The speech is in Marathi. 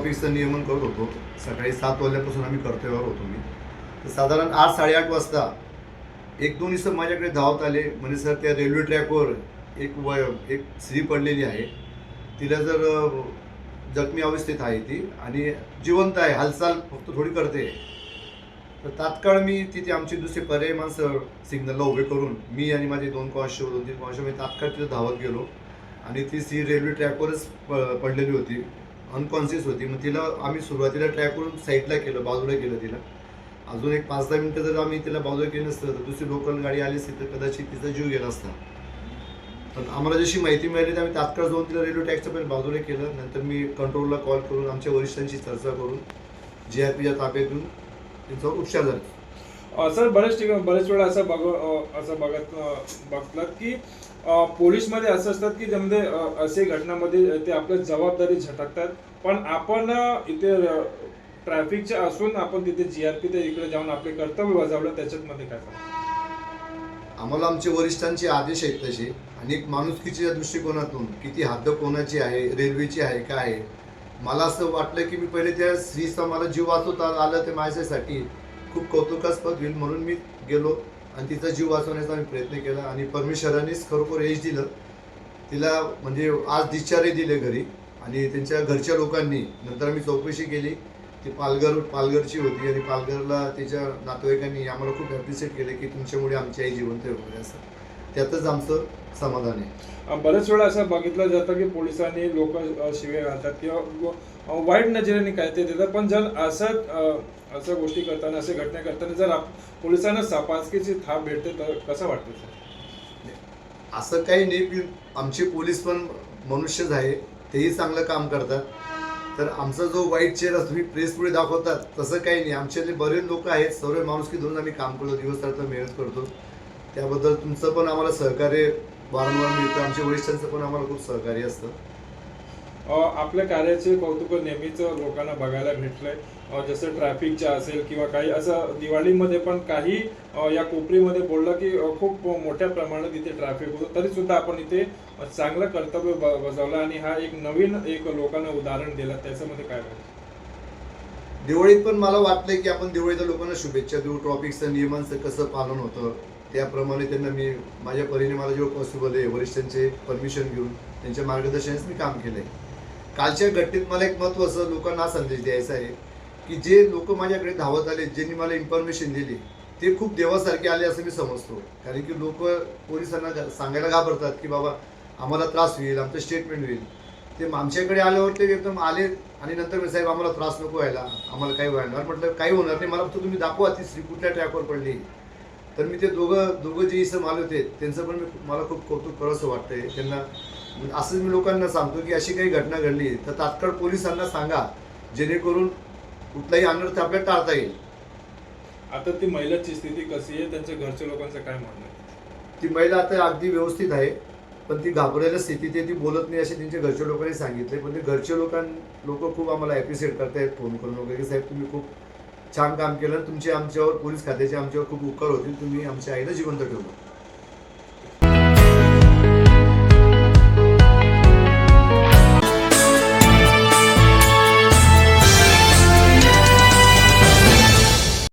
ऑफिसचं नियमन करत होतो. सकाळी सात वाजल्यापासून आम्ही कर्तव्यावर होतो मी. तर साधारण आठ साडेआठ वाजता एक दोन इसम माझ्याकडे धावत आले. म्हणजे सर त्या रेल्वे ट्रॅकवर एक वय एक स्त्री पडलेली आहे. तिला जर जखमी अवस्थेत आहे ती आणि जिवंत आहे हालचाल फक्त थोडी करते. तर तात्काळ मी तिथे आमची दुसरी पर्याय माणसं सिग्नलला उभे करून मी आणि माझे दोन कॉन्स्टेबल दोन तीन कॉन्स्टेबल मी तात्काळ तिथे धावत गेलो. आणि ती स्त्री रेल्वे ट्रॅकवरच प- पडलेली होती. अनकॉन्शियस होती. मग तिला आम्ही सुरुवातीला ट्रॅकवरून साईडला केलं बाजूला केलं तिला. अजून एक पाच दहा मिनटं जर आम्ही तिला बाजूला केलं नसतं तर दुसरी लोकल गाडी आली असती तर कदाचित तिचा जीव गेला असता. पण आम्हाला जशी माहिती मिळाली तर आम्ही तात्काळ जाऊन तिला रेल्वे टॅक्सचं पहिले बाजूला केलं. नंतर मी कंट्रोलला कॉल करून आमच्या वरिष्ठांशी चर्चा करून जी आर पीच्या ताब्यात घेऊन त्यांचा उपचार झाला. सर बरेच ठिकाणी बरेच वेळा असं बघ असं बघत बघतात की पोलीसमध्ये असं असतात की ज्यामध्ये असे घटनामध्ये ते आपल्या जबाबदारी झटकतात. पण आपण इथे ट्रॅफिकचे असून आपण तिथे जीआरपी ते इकडे जाऊन आपले कर्तव्य बजावलं त्याच्यात मध्ये काय आम्हाला आमचे वरिष्ठांचे आदेश आहेत तसे. आणि माणुसकीच्या दृष्टिकोनातून किती हद्द कोणाची आहे रेल्वेची आहे काय आहे. मला असं वाटलं की मी पहिले त्या स्त्रीचा मला जीव वाचवता आलं ते माझ्यासाठी. खूप कौतुकास्पद होईल म्हणून मी गेलो आणि तिचा जीव वाचवण्याचा मी प्रयत्न केला आणि परमेश्वरानेच खरोखर यश दिलं. तिला म्हणजे आज डिस्चार्ज दिले घरी आणि त्यांच्या घरच्या लोकांनी नंतर आम्ही चौकशी केली. ती पालघर पालघरची होती आणि पालघरला तिच्या नातेवाईकांनी आम्हाला खूप ॲप्रिशिएट केलं की तुमच्यामुळे आमची आई जिवंत वगैरे असं. त्यातच आमचं समाधान आहे. बरेच वेळा असं बघितलं जातं की पोलिसांनी लोक शिवे घालतात किंवा वाईट नजरेने काय ते देतात. पण जर असं असं गोष्टी करताना असे घटना करताना जर पोलिसांना सपासकीची थाप भेटते तर कसं वाटतं सर? असं काही नाही की आमचे पोलीस पण मनुष्यच आहे तेही चांगलं काम करतात. तर आमचा जो वाईट चेहरा तुम्ही प्रेस पुढे दाखवतात तसं काही नाही. आमच्यातले बरेच लोक आहेत सर्व माणुसकी धरून आम्ही काम करतो दिवस रात्र मेहनत करतो. त्याबद्दल तुमचं पण आम्हाला सहकार्य वारंवार मिळतं. आमच्या वरिष्ठांचं पण आम्हाला खूप सहकार्य असतं. आपल्या कार्याचे कौतुक नेहमीच लोकांना बघायला भेटलंय. जसं ट्रॅफिकच्या असेल किंवा काही असं दिवाळीमध्ये पण काही या कोपरीमध्ये बोललं की खूप मोठ्या प्रमाणात इथे ट्रॅफिक होतं. तरी सुद्धा आपण इथे चांगलं कर्तव्य बजावलं आणि हा एक नवीन एक लोकांना उदाहरण दिलं. त्याच्यामध्ये काय? दिवाळीत पण मला वाटलं की आपण दिवाळीच्या लोकांना शुभेच्छा देऊ. ट्रॉफिकचं नियमांचं कसं पालन होतं. त्याप्रमाणे त्यांना मी माझ्या परीने मला जेव्हा पॉसिबल आहे वरिष्ठांचे परमिशन घेऊन त्यांच्या मार्गदर्शनास मी काम केलं आहे कालच्या घटनेत मला एक महत्त्वाचं लोकांना संदेश द्यायचा आहे की जे लोक माझ्याकडे धावत आले ज्यांनी मला इन्फॉर्मेशन दिली ते खूप देवासारखे आले असं मी समजतो. कारण की लोक पोलिसांना सांगायला घाबरतात की बाबा आम्हाला त्रास होईल आमचं स्टेटमेंट होईल. ते आमच्याकडे आल्यावर ते एकदम आले आणि नंतर मी साहेब आम्हाला त्रास नको व्हायला आम्हाला काही व्हायला म्हटलं काही होणार नाही मला फक्त तुम्ही दाखवा ती स्त्री कुठल्या ट्रॅकवर पडली. तर मी ते दोघं दोघं जे इसम आले होते त्यांचं पण मी मला खूप कौतुक करावंसं वाटतंय. त्यांना असंच मी लोकांना सांगतो की अशी काही घटना घडली तर तात्काळ पोलिसांना सांगा जेणेकरून कुठलाही अनर्थ आपल्याला टाळता येईल. आता ती महिलाची स्थिती कशी आहे? त्यांच्या घरच्या लोकांचं काय म्हणणं आहे? ती महिला आता अगदी व्यवस्थित आहे पण ती घाबरायला स्थितीत आहे ती बोलत नाही असे त्यांच्या घरच्या लोकांनी सांगितले पण ते घरचे लोकां लोक खूप आम्हाला ॲप्रिशिएट करतायत फोन करून वगैरे. की साहेब तुम्ही खूप छान काम केलं. तुमचे आमच्यावर पोलीस खात्याचे आमच्यावर खूप उपकार होतील तुम्ही आमच्या आईला जिवंत ठेवलं.